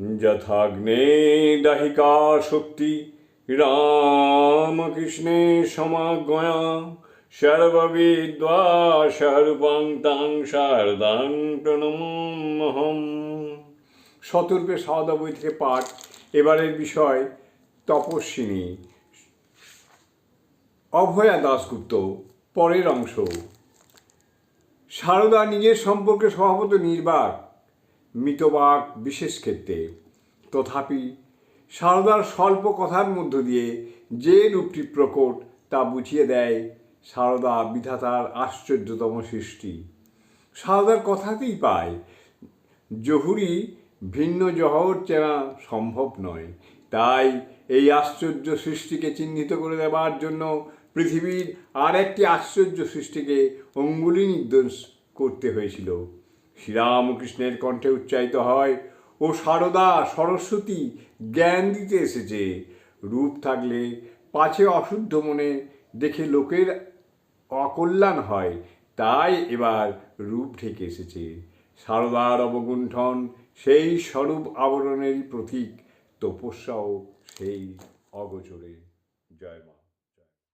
যথাগ্নে দাহিকা শক্তি, রামকৃষ্ণে সমাগয়া সর্ববিদ্বা সর্বং তাং শারদাং প্রণমহম। শতরূপে সারদা বই থেকে পাঠ, এবারের বিষয় তপস্বিনী। অভয়া দাসগুপ্ত পরের অংশ। সারদা নিজের সম্পর্কে স্বভাবত নির্বাক মিতবাক বিশেষ ক্ষেত্রে। তথাপি সারদার স্বল্প কথার মধ্য দিয়ে যে রূপটি প্রকট তা বুঝিয়ে দেয় সারদা বিধাতার আশ্চর্যতম সৃষ্টি। সারদার কথাতেই পায়, জহুরি ভিন্ন জহর চেনা সম্ভব নয়। তাই এই আশ্চর্য সৃষ্টিকে চিহ্নিত করে দেওয়ার জন্য পৃথিবীর আর একটি আশ্চর্য সৃষ্টিকে অঙ্গুলি নির্দেশ করতে হয়েছিল। শ্রীরামকৃষ্ণের কণ্ঠে উচ্চারিত হয়, ও সারদা, সরস্বতী, জ্ঞান দিতে এসেছে। রূপ থাকলে পাছে অশুদ্ধ মনে দেখে লোকের অকল্যাণ হয়, তাই এবার রূপ ঢেকে এসেছে। সারদার অবগুণ্ঠন সেই স্বরূপ আবরণেরই প্রতীক, তপস্যাও সেই অগোচরে। জয় মা।